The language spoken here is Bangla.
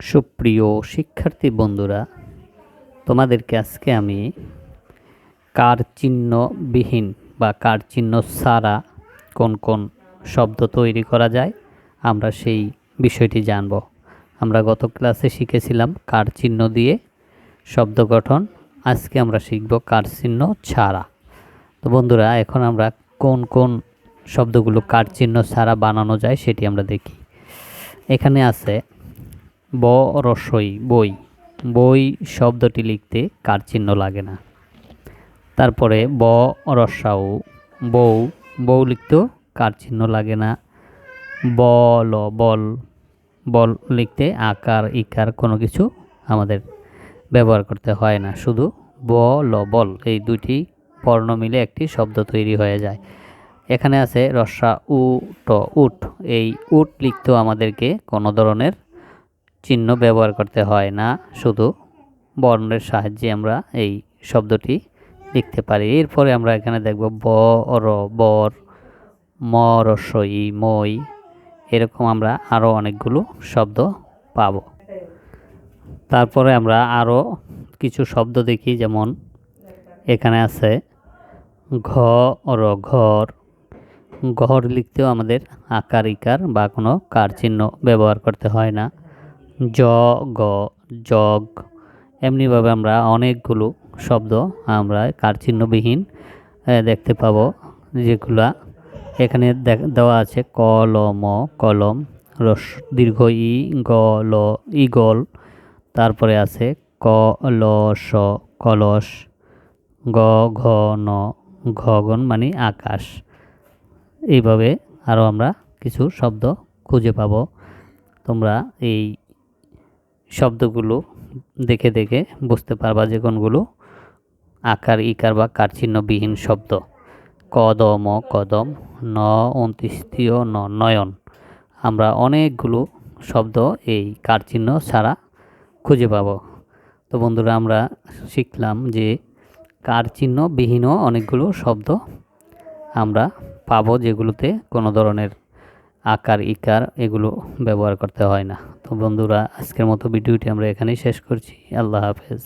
সুপ্রিয় শিক্ষার্থী বন্ধুরা, তোমাদেরকে আজকে আমি কার চিহ্নবিহীন বা কার চিহ্ন ছাড়া কোন কোন শব্দ তৈরি করা যায়, আমরা সেই বিষয়টি জানব। আমরা গত ক্লাসে শিখেছিলাম কার চিহ্ন দিয়ে শব্দ গঠন, আজকে আমরা শিখব কার চিহ্ন ছাড়া। তো বন্ধুরা, এখন আমরা কোন কোন শব্দগুলো কার চিহ্ন ছাড়া বানানো যায় সেটি আমরা দেখি। এখানে আছে ব রসই বই। বই শব্দটি লিখতে কার চিহ্ন লাগে না। তারপরে ব রসাউ বউ। বউ লিখতেও কার চিহ্ন লাগে না। বল বল। বল লিখতে আকার, ইকার কোনো কিছু আমাদের ব্যবহার করতে হয় না। শুধু বল বল এই দুটি বর্ণ মিলে একটি শব্দ তৈরি হয়ে যায়। এখানে আছে রসা উ, ট, উট। এই উট লিখতেও আমাদেরকে কোনো ধরনের চিহ্ন ব্যবহার করতে হয় না, শুধু বর্ণের সাহায্যে আমরা এই শব্দটি লিখতে পারি। এরপরে আমরা এখানে দেখব ব, র, বর, ম রসই মই এরকম আমরা আরও অনেকগুলো শব্দ পাব। তারপরে আমরা আরও কিছু শব্দ দেখি, যেমন এখানে আছে ঘ, র, ঘর। ঘর লিখতেও আমাদের আকার, ইকার বা কোনো কার চিহ্ন ব্যবহার করতে হয় না। জ, গ জগ এমনিভাবে আমরা অনেকগুলো শব্দ আমরা কার চিহ্নবিহীন দেখতে পাবো যেগুলা এখানে দেওয়া আছে। কলম কলম, রস, দীর্ঘ ই, গ, ল, ইগল, তারপরে আছে ক, ল, স, কলস, গ, ঘ, ন, ঘগন মানে আকাশ। এইভাবে আরও আমরা কিছু শব্দ খুঁজে পাব। তোমরা এই শব্দগুলো দেখে দেখে বুঝতে পারবা যে কোনগুলো? আকার, ইকার বা কারচিহ্নবিহীন শব্দ। কদম কদম, ন অন্ত্যেষ্টিয় ন, নয়ন। আমরা অনেকগুলো শব্দ এই কারচিহ্ন ছাড়া খুঁজে পাব। তো বন্ধুরা, আমরা শিখলাম যে কারচিহ্নবিহীনও অনেকগুলো শব্দ আমরা পাবো যেগুলোতে কোনো ধরনের আকার, ইকার এগুলো ব্যবহার করতে হয় না। তো বন্ধুরা, আজকের মতো ভিডিওটি আমরা এখানেই শেষ করছি। আল্লাহ হাফেজ।